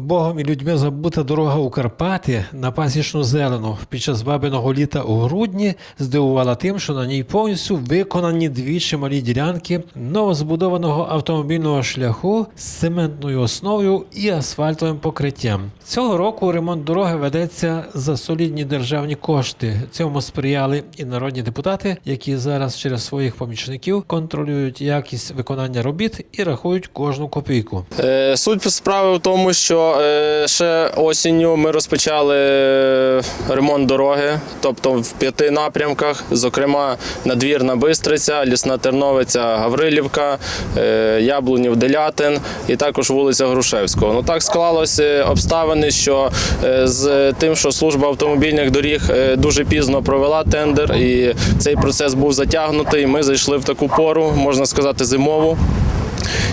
Богом і людьми забута дорога у Карпати на пасічну зелену під час бабиного літа у грудні здивувала тим, що на ній повністю виконані дві чималі ділянки новозбудованого автомобільного шляху з цементною основою і асфальтовим покриттям. Цього року ремонт дороги ведеться за солідні державні кошти. Цьому сприяли і народні депутати, які зараз через своїх помічників контролюють якість виконання робіт і рахують кожну копійку. Е, Суть справи в тому, що е, ще осінню ми розпочали е, ремонт дороги, тобто в п'яти напрямках, зокрема надвірна Бистриця, Лісна Терновиця, Гаврилівка, е, Яблунів, Делятин і також вулиця Грушевського. Ну так склалося обставини, що з тим, що служба автомобільних доріг дуже пізно провела тендер, і цей процес був затягнутий. Ми зайшли в таку пору, можна сказати, зимову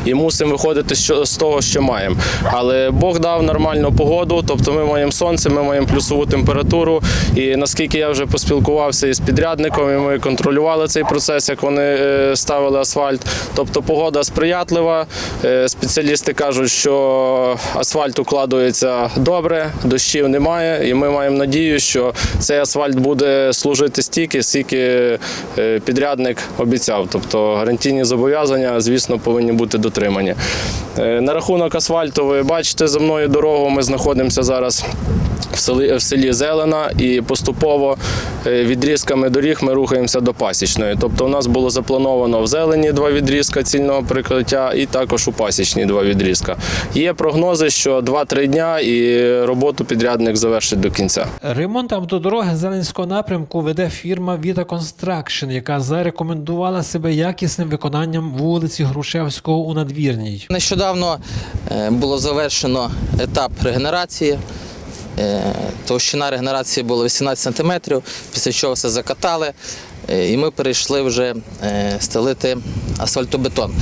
і мусимо виходити з того, що маємо. Але Бог дав нормальну погоду, тобто ми маємо сонце, ми маємо плюсову температуру. І наскільки я вже поспілкувався із підрядником, і ми контролювали цей процес, як вони е, ставили асфальт. Тобто погода сприятлива. Е, Спеціалісти кажуть, що асфальт укладується добре, дощів немає, і ми маємо надію, що цей асфальт буде служити стільки, скільки е, підрядник обіцяв. Тобто гарантійні зобов'язання, звісно, повинні бути дотримані. Е, На рахунок асфальту, ви бачите за мною дорогу. Ми знаходимося зараз. В селі, в селі Зелена і поступово відрізками доріг ми рухаємося до пасічної. Тобто, у нас було заплановано в зелені два відрізка цільного прикриття і також у пасічній два відрізка. Є прогнози, що 2-3 дня і роботу підрядник завершить до кінця. Ремонт автодороги Зеленського напрямку веде фірма Vita Construction, яка зарекомендувала себе якісним виконанням вулиці Грушевського у надвірній. Нещодавно е, було завершено етап регенерації. Е, Товщина регенерації була 18 см, після чого все закатали, е, і ми перейшли вже е, стелити асфальтобетон.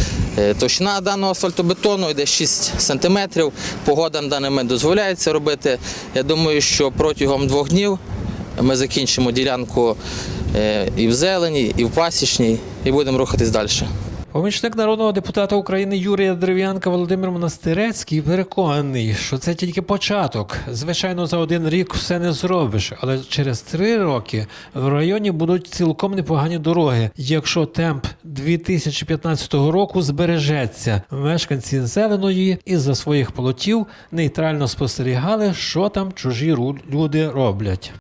Товщина даного асфальтобетону йде 6 см. Погода на даний момент дозволяє це робити. Я думаю, що протягом двох днів ми закінчимо ділянку і в зелені, і в пасічній, і будемо рухатись далі. Помічник народного депутата України Юрія Дерев'янка Володимир Монастирецький переконаний, що це тільки початок. Звичайно, за один рік все не зробиш, але через три роки в районі будуть цілком непогані дороги. Якщо темп 2015 року збережеться, мешканці зеленої із-за своїх полотів нейтрально спостерігали, що там чужі люди роблять.